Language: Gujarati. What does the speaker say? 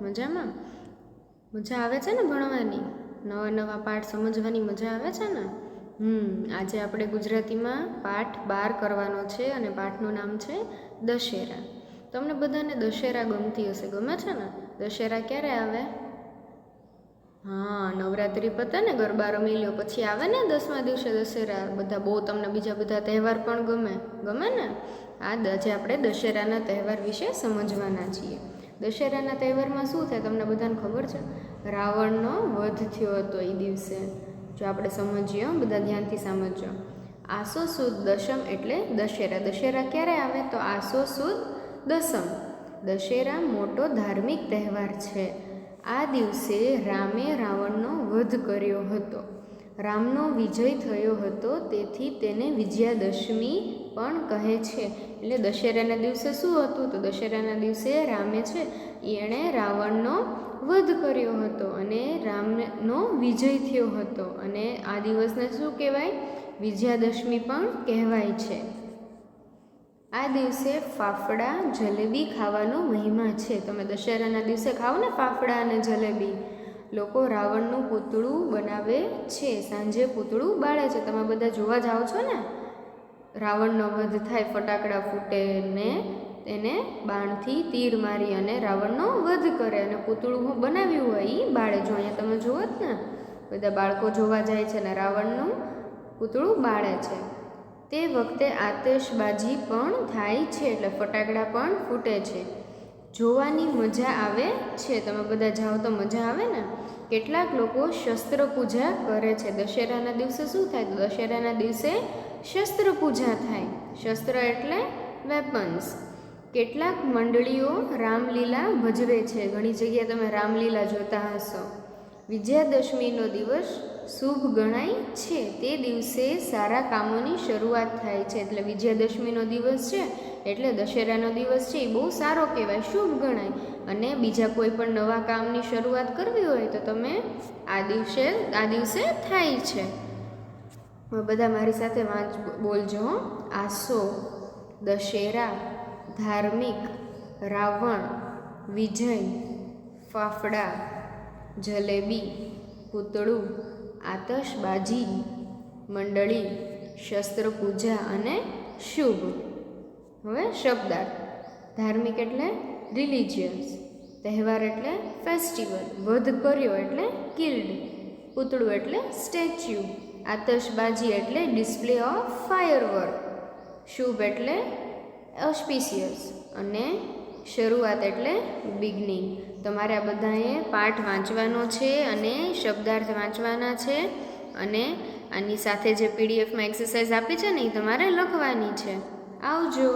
મજામાં? મજા આવે છે ને ભણવાની? નવા નવા પાઠ સમજવાની મજા આવે છે ને? હમ, આજે આપણે ગુજરાતીમાં પાઠ બાર કરવાનો છે અને પાઠનું નામ છે દશેરા. તમને બધાને દશેરા ગમતી હશે, ગમે છે ને? દશેરા ક્યારે આવે? હા, નવરાત્રિ પતે ને, ગરબા રમી લ્યો, પછી આવે ને દસમા દિવસે દશેરા. બધા બહુ તમને બીજા બધા તહેવાર પણ ગમે. ગમે ને? આ આજે આપણે દશેરાના તહેવાર વિશે સમજવાના છીએ. દશેરાના તહેવારમાં શું થાય તમને બધાને ખબર છે? રાવણનો વધ થયો હતો એ દિવસે. જો આપણે સમજીએ બધા ધ્યાનથી સમજો આસો સુદ દશમ એટલે દશેરા. દશેરા ક્યારે આવે? તો આસો સુદ દસમ દશેરા મોટો ધાર્મિક તહેવાર છે. આ દિવસે રામે રાવણનો વધ કર્યો હતો. રામનો વિજય થયો હતો, તેથી તેને વિજયાદશમી પણ કહે છે. એટલે દશેરાના દિવસે શું હતું? તો દશેરાના દિવસે રામે છે, એણે રાવણનો વધ કર્યો હતો અને રામનો વિજય થયો હતો. અને આ દિવસને શું કહેવાય? વિજયાદશમી પણ કહેવાય છે. આ દિવસે ફાફડા જલેબી ખાવાનો મહિમા છે. તમે દશેરાના દિવસે ખાઓ ને ફાફડા અને જલેબી? લોકો રાવણનું પૂતળું બનાવે છે. સાંજે પૂતળું બાળે છે. તમે બધા જોવા જાઓ છો ને? રાવણનો વધ થાય, ફટાકડા ફૂટે ને એને બાણથી તીર મારી અને રાવણનો વધ કરે અને પૂતળું હું બનાવ્યું હોય એ બાળે જો. અહીંયા તમે જુઓ જ ને? બધા બાળકો જોવા જાય છે ને રાવણનું પૂતળું બાળે છે. તે વખતે આતશબાજી પણ થાય છે, એટલે ફટાકડા પણ ફૂટે છે. જોવાની મજા આવે છે. તમે બધા જાઓ તો મજા આવે ને? કેટલાક લોકો શસ્ત્ર પૂજા કરે છે. દશેરાના દિવસે શું થાય? તો દશેરાના દિવસે શસ્ત્ર પૂજા થાય. શસ્ત્ર એટલે વેપન્સ કેટલાક મંડળીઓ રામલીલા ભજવે છે. ઘણી જગ્યાએ તમે રામલીલા જોતા હશો. વિજયાદશમીનો દિવસ શુભ ગણાય છે. તે દિવસે સારા કામોની શરૂઆત થાય છે. એટલે વિજયાદશમીનો દિવસ છે. એટલે દશેરાનો દિવસ છે એ બહુ સારો કહેવાય, શુભ ગણાય. અને બીજા કોઈ પણ નવા કામની શરૂઆત કરવી હોય તો તમે આ દિવસે આ દિવસે થાય છે. બધા મારી સાથે વાંચ, બોલજો. આસો, દશેરા, ધાર્મિક, રાવણ, વિજય, ફાફડા, જલેબી, પૂતળું, આતશબાજી, મંડળી, શસ્ત્રપૂજા અને શુભ. હવે શબ્દાર્થ. ધાર્મિક એટલે રિલિજિયસ તહેવાર એટલે ફેસ્ટિવલ વધ કર્યો એટલે કિલ્ડ પૂતળું એટલે સ્ટેચ્યુ આતશબાજી એટલે ડિસ્પ્લે ઓફ ફાયરવર્ક શુભ એટલે ઓસ્પિશિયસ અને શરૂઆત એટલે બિગનિંગ તમારે આ બધાએ પાઠ વાંચવાનો છે અને શબ્દાર્થ વાંચવાના છે અને આની સાથે જે પીડીએફમાં એક્સરસાઇઝ આપી છે ને એ તમારે લખવાની છે. આવજો.